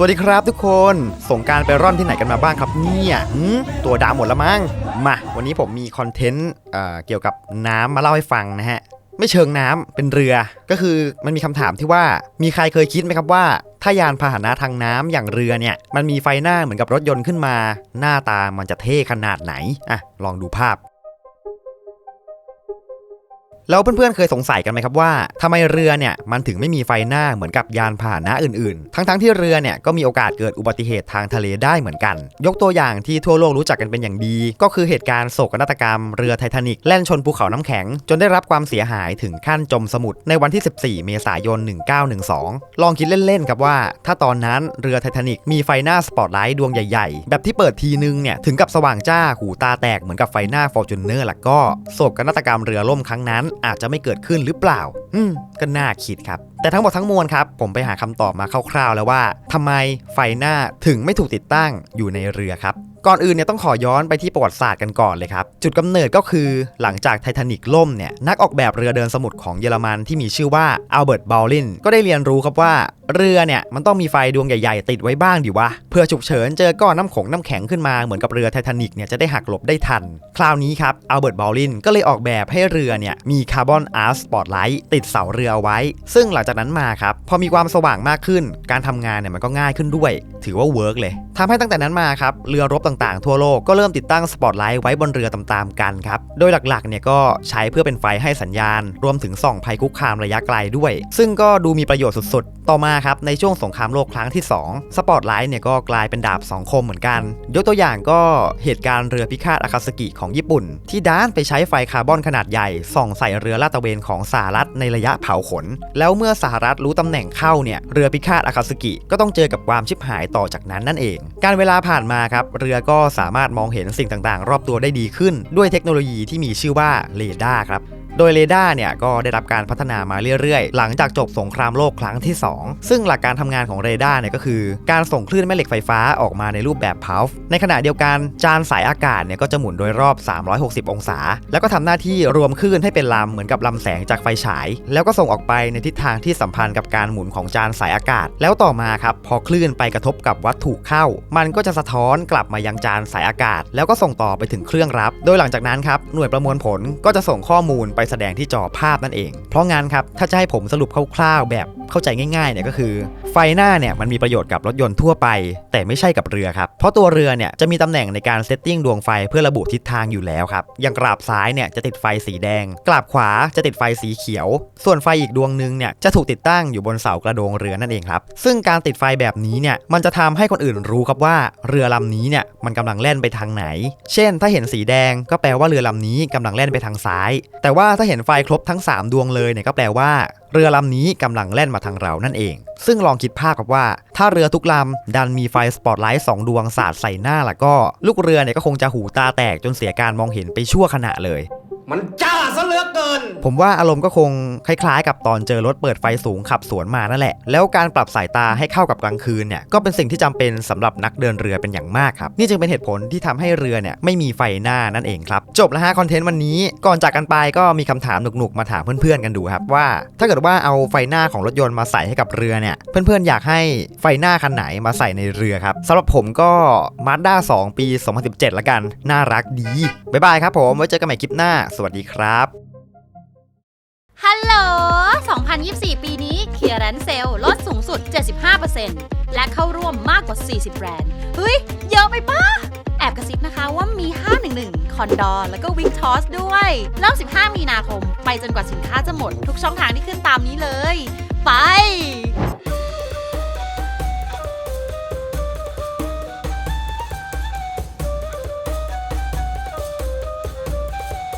สวัสดีครับทุกคนสงการไปร่อนที่ไหนกันมาบ้างครับเนี่ยตัวดำหมดแล้วมั้งมา วันนี้ผมมีคอนเทนต์เอ่อเกี่ยวกับน้ำมาเล่าให้ฟังนะฮะ ไม่เชิงน้ำเป็นเรือ ก็คือมันมีคำถามที่ว่ามีใครเคยคิดไหมครับว่า ถ้ายานพาหนะทางน้ำอย่างเรือเนี่ย มันมีไฟหน้าเหมือนกับรถยนต์ขึ้นมา หน้าตามันจะเท่ขนาดไหนอะลองดูภาพ แล้วเพื่อนๆเคยสงสัยกันไหมครับว่าทำไมเรือเนี่ยมันถึงไม่มีไฟหน้าเหมือนกับยานพาหนะอื่นๆ ทั้งๆที่เรือเนี่ยก็มีโอกาสเกิดอุบัติเหตุทางทะเลได้เหมือนกัน ยกตัวอย่างที่ทั่วโลกรู้จักกันเป็นอย่างดี ก็คือเหตุการณ์โศกนาฏกรรมเรือไททานิกแล่นชนภูเขาน้ำแข็ง จนได้รับความเสียหายถึงขั้นจมสมุทรในวันที่ 14 เมษายน 1912 ลองคิดเล่นๆครับว่า ถ้าตอนนั้นเรือไททานิกมีไฟหน้าสปอตไลท์ดวงใหญ่ๆ แบบที่เปิดทีนึงเนี่ยถึงกับสว่างจ้าหูตาแตกเหมือนกับไฟหน้าฟอร์จูเนอร์ละก็โศกนาฏกรรมเรือล่มครั้งนั้นอาจจะไม่เกิดขึ้นหรือเปล่า อืมก็น่าคิดครับ แต่ทั้งหมดทั้งมวลครับ ผมไปหาคำตอบมาคร่าวๆแล้วว่าทำไมไฟหน้าถึงไม่ถูกติดตั้งอยู่ในเรือครับ ก่อนอื่นเนี่ยต้องขอย้อนไปที่ประวัติศาสตร์กันก่อนเลยครับ จุดกำเนิดก็คือหลังจากไททานิกล่มเนี่ยนักออกแบบเรือเดินสมุทรของเยอรมันที่มีชื่อว่าอัลเบิร์ตบอลลินก็ได้เรียนรู้ครับว่าเรือเนี่ยมันต้องมีไฟดวงใหญ่ๆ ติดไว้บ้างดิวะ เพื่อฉุกเฉินเจอก้อนน้ำขงน้ำแข็งขึ้นมาเหมือนกับเรือไททานิกเนี่ยจะได้หักหลบได้ทัน คราวนี้ครับอัลเบิร์ตบอลลินก็เลยออกแบบให้เรือเนี่ยมีคาร์บอนอาร์สปอตไลท์ติดเสาเรือเอาไว้ ซึ่งหลังจากนั้นมาครับพอมีความสว่างมากขึ้น การทำงานเนี่ยมันก็ง่ายขึ้นด้วย ถือว่าเวิร์กเลยทำให้ตั้งแต่นั้นมาครับ เรือรบต่างๆทั่วโลกก็เริ่มติดตั้งสปอตไลท์ไว้บนเรือตามๆกันครับ โดยหลักๆเนี่ยก็ใช้เพื่อเป็นไฟให้สัญญาณ รวมถึงส่องภัยคุกคามระยะไกลด้วย ซึ่งก็ดูมีประโยชน์สุดๆ ต่อมาครับในช่วงสงครามโลกครั้งที่ 2 สปอตไลท์เนี่ยก็กลายเป็นดาบสองคมเหมือนกัน ยกตัวอย่างก็เหตุการณ์เรือพิฆาตอาคาสกิของญี่ปุ่น ที่ด้านไปใช้ไฟคาร์บอนขนาดใหญ่ส่องใส่เรือลาดตระเวนของสหรัฐในระยะเผาขน แล้วเมื่อสหรัฐรู้ตำแหน่งเข้าเนี่ยเรือพิฆาตอาคาสกิก็ต้องเจอกับความชิบหายต่อจากนั้นนั่นเอง การเวลาผ่านมาครับเรือก็สามารถมองเห็นสิ่งต่างๆ รอบตัวได้ดีขึ้น ด้วยเทคโนโลยีที่มีชื่อว่าเรดาร์ครับ โดยเรดาร์เนี่ยก็ได้รับการพัฒนามาเรื่อยๆ หลังจากจบสงครามโลกครั้งที่ 2 ซึ่งหลักการทำงานของเรดาร์เนี่ยก็คือการส่งคลื่นแม่เหล็กไฟฟ้าออกมาในรูปแบบพัลฟในขณะเดียวกันจานสายอากาศเนี่ยก็จะหมุนโดยรอบ 360 องศา แล้วก็ทำหน้าที่รวมคลื่นให้เป็นลำเหมือนกับลำแสงจากไฟฉาย แล้วก็ส่งออกไปในทิศทางที่สัมพันธ์กับการหมุนของจานสายอากาศ แล้วต่อมาครับพอคลื่นไปกระทบกับวัตถุเข้า มันก็จะสะท้อนกลับมายังจานสายอากาศ แล้วก็ส่งต่อไปถึงเครื่องรับ โดยหลังจากนั้นครับหน่วยประมวลผลก็จะส่งข้อมูลไปแสดงที่จอภาพนั่นเอง เพราะงั้นครับถ้าจะให้ผมสรุปคร่าวๆแบบเข้าใจง่ายๆเนี่ยก็คือไฟหน้าเนี่ยมันมีประโยชน์กับรถยนต์ทั่วไป แต่ไม่ใช่กับเรือครับ เพราะตัวเรือเนี่ยจะมีตำแหน่งในการเซตติ้งดวงไฟเพื่อระบุทิศทางอยู่แล้วครับ อย่างกราบซ้ายเนี่ยจะติดไฟสีแดง กราบขวาจะติดไฟสีเขียว ส่วนไฟอีกดวงหนึ่งเนี่ยจะถูกติดตั้งอยู่บนเสากระโดงเรือนั่นเองครับ ซึ่งการติดไฟแบบนี้เนี่ยมันจะทำให้คนอื่นรู้ครับว่าเรือลำนี้เนี่ยมันกำลังแล่นไปทางไหน เช่น ถ้าเห็นสีแดงก็แปลว่าเรือลำนี้กำลังแล่นไปทางซ้าย แต่ว่าถ้าเห็นไฟครบทั้ง 3 ดวงเลยเนี่ยก็แปลว่าเรือลำนี้กำลังแล่นมาทางเรานั่นเอง ซึ่งลองคิดภาพกับว่า ถ้าเรือทุกลำดันมีไฟสปอตไลท์สองดวงสาดใส่หน้าล่ะก็ ลูกเรือเนี่ยก็คงจะหูตาแตกจนเสียการมองเห็นไปชั่วขณะเลย มันจ้า ลือเกิน ผมว่าอารมณ์ก็คงคล้ายๆ กับตอนเจอรถเปิดไฟสูงขับสวนมานั่นแหละ แล้วการปรับสายตาให้เข้ากับกลางคืนเนี่ยก็เป็นสิ่งที่จำเป็นสำหรับนักเดินเรือเป็นอย่างมากครับ นี่จึงเป็นเหตุผลที่ทำให้เรือเนี่ยไม่มีไฟหน้านั่นเองครับ จบแล้วฮะคอนเทนต์วันนี้ก่อนจากกันไปก็มีคำถามหนุกๆมาถามเพื่อนๆกันดูครับว่า ถ้าเกิดว่าเอาไฟหน้าของรถยนต์มาใส่ให้กับเรือเนี่ยเพื่อนๆอยากให้ไฟหน้าคันไหนมาใส่ในเรือครับสำหรับผมก็ Mazda 2 ปี 2017ละกัน น่ารักดี บ๊ายบายครับผม ไว้เจอกันใหม่คลิปหน้า สวัสดีครับ 2024 ปีนี้เคลียร์แรนเซลลดสูงสุด 75%และเข้าร่วมมากกว่า 40 แบรนด์ เฮ้ย เยอะไปปะแอบกระซิบนะคะว่ามี 511 คอนดอร์แล้วก็วิกทอสด้วยเริ่ม15 มีนาคม ไปจนกว่าสินค้าจะหมด ทุกช่องทางที่ขึ้นตามนี้เลย ไป